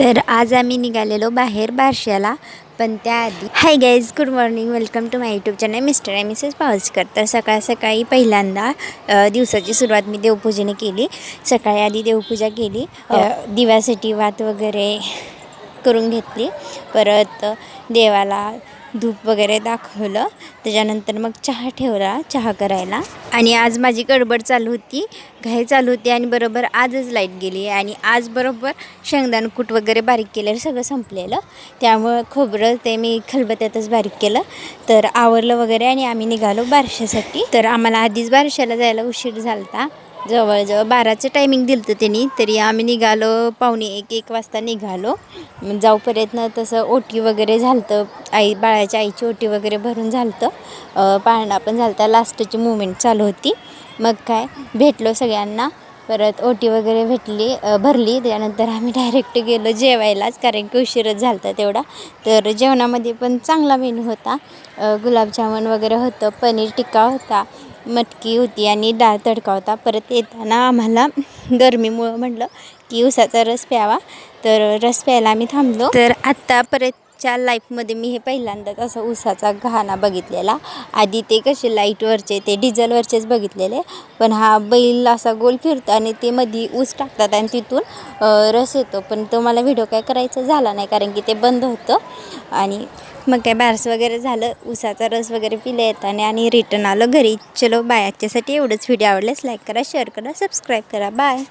तर आज आम्ही निघालेलो बाहेर बारशाला पण त्याआधी hi guys good morning welcome to my YouTube channel Mr आणि मिसेस पावसकर तर सकाळ सकाळी पहिल्यांदा दिवसाची सुरुवात मी देवपूजेने केली. सकाळी आधी देवपूजा केली. अ, दिव्यासाठी वात वगैरे करून घेतली. परत देवाला धूप वगैरे दाखवलं. त्याच्यानंतर मग चहा ठेवला चहा करायला. आणि आज माझी गडबड चालू होती. घाई चालू होती आणि बरोबर आजच लाइट गेली. आणि आज बरोबर शेंगदाणकूट वगैरे बारीक केल्यावर सगळं संपलेलं. त्यामुळं खोबरं ते मी खलबत्यातच बारीक केलं. तर आवरलं वगैरे आणि आम्ही निघालो बारशासाठी. तर आम्हाला आधीच बारशाला जायला उशीर झाला जवळजवळ बाराचं टायमिंग दिलं होतं त्यांनी तरी आम्ही निघालो पावणे एक एक वाजता निघालो. जाऊ जाऊपर्यंत तसं ओटी वगैरे झालं आई बाळाच्या आईची ओटी वगैरे भरून झालं पाळणा पण झालता लास्टची मुवमेंट चालू होती. मग काय भेटलो सगळ्यांना. परत ओटी वगैरे भेटली भरली. त्यानंतर आम्ही डायरेक्ट गेलो जेवायलाच कारण की उशीरच झाला होता तेवढा. तर जेवणामध्ये पण चांगला मेनू होता. गुलाबजामुन वगैरे होतं पनीर टिक्का होता. मटकी होती आणि डाळ तडका होता. परत येताना आम्हाला गरमीमुळं म्हटलं की उसाचा रस प्यावा. तर रस प्यायला आम्ही थांबलो. तर आत्ता परतच्या लाईफमध्ये मी हे पहिल्यांदाच असं उसाचा घाणा बघितलेला. आधी ते कसे लाईटवरचे ते डिझेलवरचेच बघितलेले. पण हा बैल असा गोल फिरतो आणि ते मध्ये ऊस टाकतात आणि तिथून रस येतो पण तो मला व्हिडिओ काय करायचा झाला नाही कारण की ते बंद होतं. आणि मग काय बारस वगैरे झालं उसाचा रस वगैरे पिले येताना आणि रिटर्न आलं घरी. चलो बाय. आजच्यासाठी एवढंच व्हिडिओ आवडल्यास लाईक करा शेअर करा सबस्क्राईब करा. बाय